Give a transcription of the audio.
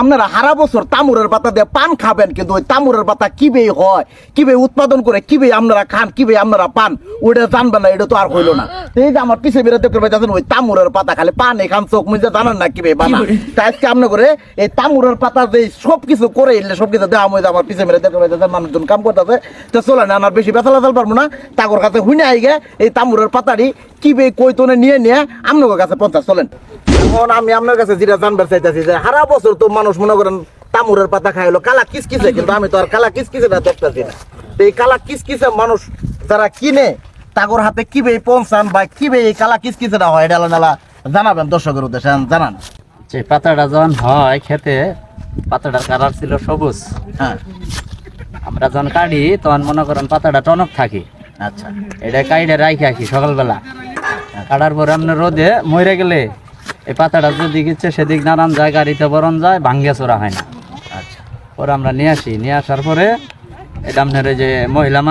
আপনারা হারা বছর তামুরের পাতা দিয়ে পান খাবেন কিন্তু ওই তামুরের পাতা কিবে হয়? কিবে উৎপাদন করে কিবে আপনারা খান কিবে আপনারা পান ওইটা জানবেন না এটা তো আর হইল না। এই যে আমার পিছে বেরোতে করবে যাচ্ছেন ওই তামুরের পাতা খালি পান এখান চোখ মুজে জানেন না কিবে বানা। তাই আজকে আপনি করে এই তামুরের পাতা যে সব কিছু করে এলে সব কিছু দেওয়া মধ্যে আমার পিছে বেরোতে করবে যাচ্ছেন মানুষজন কাম করতেছে। তো চলে না আমার বেশি বেতলা চাল পারব না। তাগর কাছে হুইনে আইগে এই তামুরের পাতাটি কিবে কইতনে নিয়ে নিয়ে? আপনার কাছে পঞ্চাশ চলেন। এখন আমি আপনার কাছে যেটা জানবার চাইতেছি যে সারা বছর তো মানুষ মনে করেন তামুরের পাতা খাইলো কালা কিসকিসে কিন্তু আমি তো আর কালা কিসকিসে না দেখতেছি না। তো এই কালা কিসকিসে মানুষ যারা কিনে তাগর হাতে কিবে এই পৌঁছান বা কিবে এই কালা কিসকিসে না হয় এটা নালা জানাবেন দর্শকের উদ্দেশ্যে জানান। যে পাতাটা যখন হয় খেতে পাতাটার কালার ছিল সবুজ। হ্যাঁ। আমরা যখন কাটি তখন মনে করেন পাতাটা টনক থাকি। আচ্ছা। এটা কাইডে রাখি আঁকি সকালবেলা। কাটার পরে আপনার রোদে মরে গেলে এই পাতাটা যদি ইচ্ছে সেদিক নানান যায় গাড়িতে বরণ যায় ভাঙ্গে চোরা হয় না। আচ্ছা। পরে আমরা নিয়ে আসি। নিয়ে আসার পরে এটা আপনার এই যে মহিলা